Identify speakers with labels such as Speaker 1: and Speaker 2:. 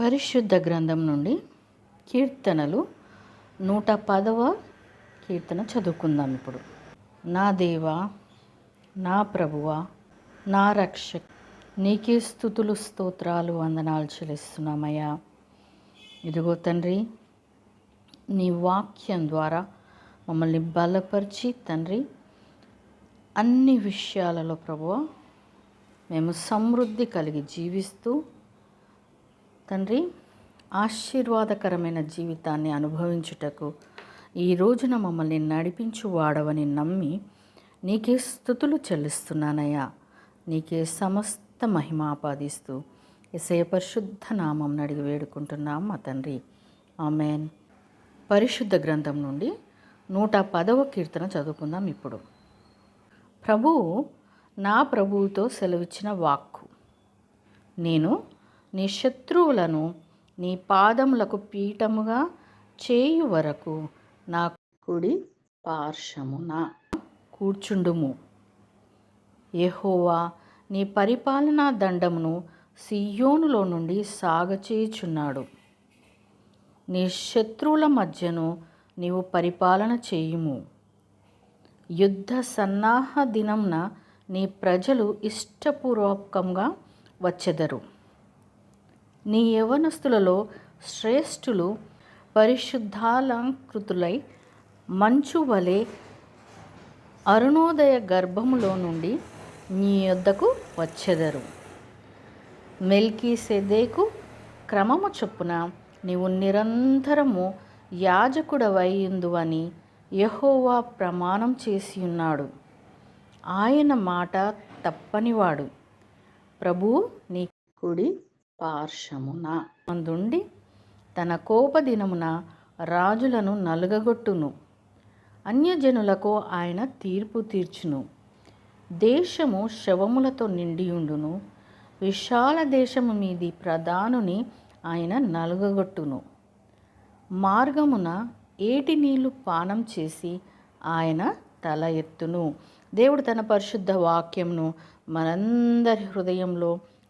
Speaker 1: పరిశుద్ధ గ్రంథం నుండి కీర్తనలు నూట పదవ కీర్తన చదువుకుందాం ఇప్పుడు. నా దేవా నా ప్రభువా నా రక్షక్ నీకే స్థుతులు స్తోత్రాలు వందనాలు చెల్లిస్తున్నామయ్యా. ఇదిగో తండ్రి నీ వాక్యం ద్వారా మమ్మల్ని బలపరిచి తండ్రి అన్ని విషయాలలో ప్రభువ మేము సమృద్ధి కలిగి జీవిస్తూ తండ్రి ఆశీర్వాదకరమైన జీవితాన్ని అనుభవించుటకు ఈ రోజున మమ్మల్ని నడిపించు వాడవని నమ్మి నీకే స్థుతులు చెల్లిస్తున్నానయ్యా. నీకే సమస్త మహిమ ఆపాదిస్తూ ఇసయ పరిశుద్ధ నామం అడిగి వేడుకుంటున్నాం మా తండ్రి. ఆమెన్. పరిశుద్ధ గ్రంథం నుండి నూట పదవ కీర్తన చదువుకుందాం ఇప్పుడు. ప్రభువు నా ప్రభువుతో సెలవిచ్చిన వాక్కు. నేను నీ శత్రువులను నీ పాదములకు పీఠముగా చేయు వరకు నా కుడి పార్శ్వమున కూర్చుండుము. ఎహోవా నీ పరిపాలనా దండమును సియోనులో నుండి సాగచేయుచున్నాడు నీ శత్రువుల మధ్యను నీవు పరిపాలన చేయుము. యుద్ధ సన్నాహ దినంన నీ ప్రజలు ఇష్టపూర్వకంగా వచ్చెదరు. నీ యవనస్తులలో శ్రేష్ఠులు పరిశుద్ధాలంకృతులై మంచు వలె అరుణోదయ గర్భములో నుండి నీ యొద్దకు వచ్చెదరు. మెల్కీ సెదేకు క్రమము చొప్పున నీవు నిరంతరము యాజకుడవైందువని యహోవా ప్రమాణం చేసి ఉన్నాడు ఆయన మాట తప్పనివాడు. ప్రభు నీ కుడి పార్శ్వమున అందుండి తన కోపదినమున రాజులను నలుగగొట్టును. అన్యజనులకు ఆయన తీర్పు తీర్చును. దేశము శవములతో నిండియుండును. విశాల దేశము మీది ప్రధానుని ఆయన నలుగగొట్టును. మార్గమున ఏటి నీళ్ళు పానం చేసి ఆయన తల ఎత్తును. దేవుడు తన పరిశుద్ధ వాక్యంను మనందరి హృదయంలో